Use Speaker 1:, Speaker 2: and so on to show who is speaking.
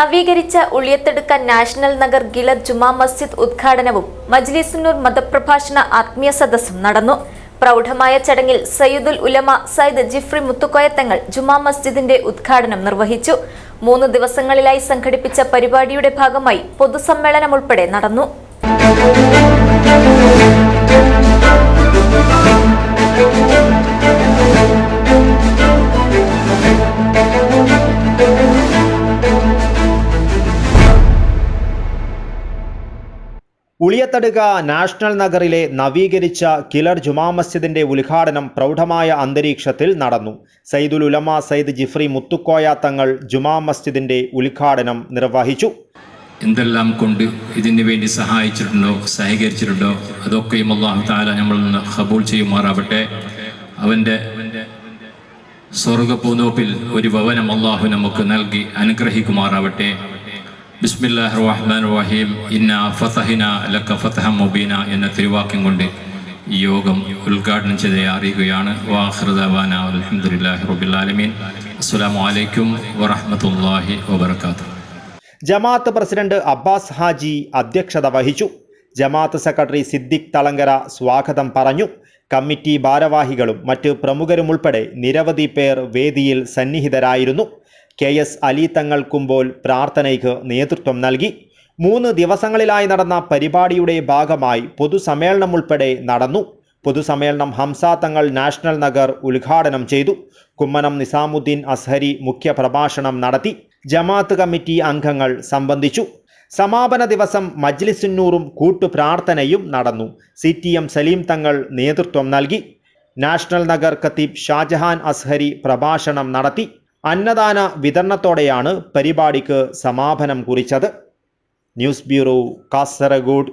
Speaker 1: നവീകരിച്ച ഉളിയത്തെടുക്ക നാഷണൽ നഗർ ഗിലർ ജുമാ മസ്ജിദ് ഉദ്ഘാടനവും മജ്ലിസുന്നൂർ മതപ്രഭാഷണ ആത്മീയ സദസ്സും നടന്നു. പ്രൗഢമായ ചടങ്ങിൽ സയ്യിദുൽ ഉലമ സയ്യിദ് ജിഫ്രി മുത്തുക്കോയത്തങ്ങൾ ജുമാ മസ്ജിദിന്റെ ഉദ്ഘാടനം നിർവഹിച്ചു. മൂന്ന് ദിവസങ്ങളിലായി സംഘടിപ്പിച്ച പരിപാടിയുടെ ഭാഗമായി പൊതുസമ്മേളനം ഉൾപ്പെടെ നടന്നു.
Speaker 2: ഉളിയത്തടുക നാഷണൽ നഗറിലെ നവീകരിച്ച കിലർ ജുമാ മസ്ജിദിന്റെ ഉദ്ഘാടനം പ്രൗഢമായ അന്തരീക്ഷത്തിൽ നടന്നു. സയ്യിദുൽ ഉലമ സയ്യിദ് ജിഫ്രി മുത്തുക്കോയ തങ്ങൾ ജുമാ മസ്ജിദിന്റെ ഉദ്ഘാടനം നിർവഹിച്ചു.
Speaker 3: എന്തെല്ലാം കൊണ്ട് ഇതിന് വേണ്ടി സഹായിച്ചിട്ടുണ്ടോ സഹകരിച്ചിട്ടുണ്ടോ അതൊക്കെയും അള്ളാഹു താല നമ്മൾ നിന്ന് ഹബൂൾ ചെയ്യുമാറാവട്ടെ. അവന്റെ സ്വർഗ പൂന്തോപ്പിൽ ഒരു ഭവനം അള്ളാഹു നമുക്ക് നൽകി അനുഗ്രഹിക്കുമാറാവട്ടെ. ബിസ്മില്ലാഹ് റഹ്മാൻ റഹീം ഇന്ന ഫതഹിന ലക്ക ഫതഹ മുബീന എന്ന തിരുവാക്യം കൊണ്ട് ഈ യോഗം ഉദ്ഘാടനം ചെയ്ത് അറിയുകയാണ്. അൽഹംദുലില്ലാഹി റബ്ബിൽ ആലമീൻ. അസ്സലാമു അലൈക്കും വറഹ്മത്തുള്ളാഹി വബറകാതു
Speaker 2: ജമാഅത്ത് പ്രസിഡന്റ് അബ്ബാസ് ഹാജി അധ്യക്ഷത വഹിച്ചു. ജമാഅത്ത് സെക്രട്ടറി സിദ്ദിഖ് തളങ്കര സ്വാഗതം പറഞ്ഞു. കമ്മിറ്റി ഭാരവാഹികളും മറ്റ് പ്രമുഖരും ഉൾപ്പെടെ നിരവധി പേർ വേദിയിൽ സന്നിഹിതരായിരുന്നു. കെ എസ് അലി തങ്ങൾ കുമ്പോൾ പ്രാർത്ഥനയ്ക്ക് നേതൃത്വം നൽകി. മൂന്ന് ദിവസങ്ങളിലായി നടന്ന പരിപാടിയുടെ ഭാഗമായി പൊതുസമ്മേളനം ഉൾപ്പെടെ നടന്നു. പൊതുസമ്മേളനം ഹംസ തങ്ങൾ നാഷണൽ നഗർ ഉദ്ഘാടനം ചെയ്തു. കുമ്മനം നിസാമുദ്ദീൻ അസ്ഹരി മുഖ്യപ്രഭാഷണം നടത്തി. ജമാഅത്ത് കമ്മിറ്റി അംഗങ്ങൾ സംബന്ധിച്ചു. സമാപന ദിവസം മജ്ലിസുന്നൂറും കൂട്ടുപ്രാർത്ഥനയും നടന്നു. സി ടി എം സലീം തങ്ങൾ നേതൃത്വം നൽകി. നാഷണൽ നഗർ ഖത്തീബ് ഷാജഹാൻ അസ്ഹരി പ്രഭാഷണം നടത്തി. അന്നദാന വിതരണത്തോടെയാണ് പരിപാടിക്ക് സമാപനം കുറിച്ചത്. News bureau Kasaragod.